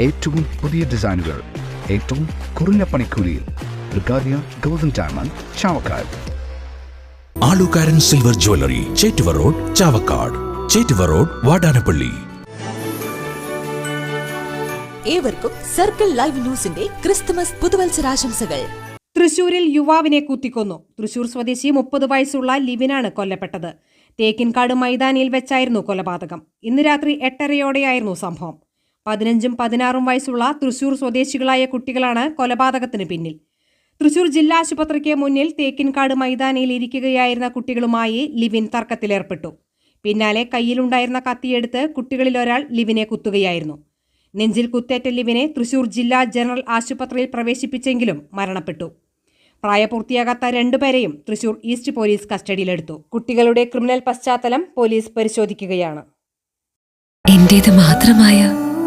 ഏറ്റവും പുതിയ ഡിസൈനുകൾ ഏറ്റവും കുറഞ്ഞ പണിക്കൂലിയിൽ ബ്രിഗാദിയ golden diamond Chavakkad. Alukkaran silver jewellery Chettuva road Chavakkad. Chettuva road Vadanappally. ഏവർക്കും സർക്കിൾ ലൈവ് ന്യൂസിന്റെ ക്രിസ്തുമസ് പുതുവത്സരാശംസകൾ. തൃശൂരിൽ യുവാവിനെ കുത്തിക്കൊന്നു. തൃശൂർ സ്വദേശി മുപ്പത് വയസ്സുള്ള ലിവിനാണ് കൊല്ലപ്പെട്ടത്. തേക്കിൻകാട് മൈതാനിയിൽ വെച്ചായിരുന്നു കൊലപാതകം. ഇന്ന് രാത്രി എട്ടരയോടെയായിരുന്നു സംഭവം. പതിനഞ്ചും പതിനാറും വയസ്സുള്ള തൃശൂർ സ്വദേശികളായ കുട്ടികളാണ് കൊലപാതകത്തിന് പിന്നിൽ. തൃശൂർ ജില്ലാ ആശുപത്രിക്ക് മുന്നിൽ തേക്കിൻകാട് മൈതാനിയിൽ ഇരിക്കുകയായിരുന്ന കുട്ടികളുമായി ലിവിൻ തർക്കത്തിലേർപ്പെട്ടു. പിന്നാലെ കയ്യിലുണ്ടായിരുന്ന കത്തിയെടുത്ത് കുട്ടികളിൽ ഒരാൾ ലിവിനെ കുത്തുകയായിരുന്നു. നെഞ്ചിൽ കുത്തേറ്റ ലിവിനെ തൃശൂർ ജില്ലാ ജനറൽ ആശുപത്രിയിൽ പ്രവേശിപ്പിച്ചെങ്കിലും മരണപ്പെട്ടു. പ്രായപൂർത്തിയാകാത്ത രണ്ടുപേരെയും തൃശൂർ ഈസ്റ്റ് പോലീസ് കസ്റ്റഡിയിലെടുത്തു. കുട്ടികളുടെ ക്രിമിനൽ പശ്ചാത്തലം പോലീസ് പരിശോധിക്കുകയാണ്. എന്റേത് മാത്രമായ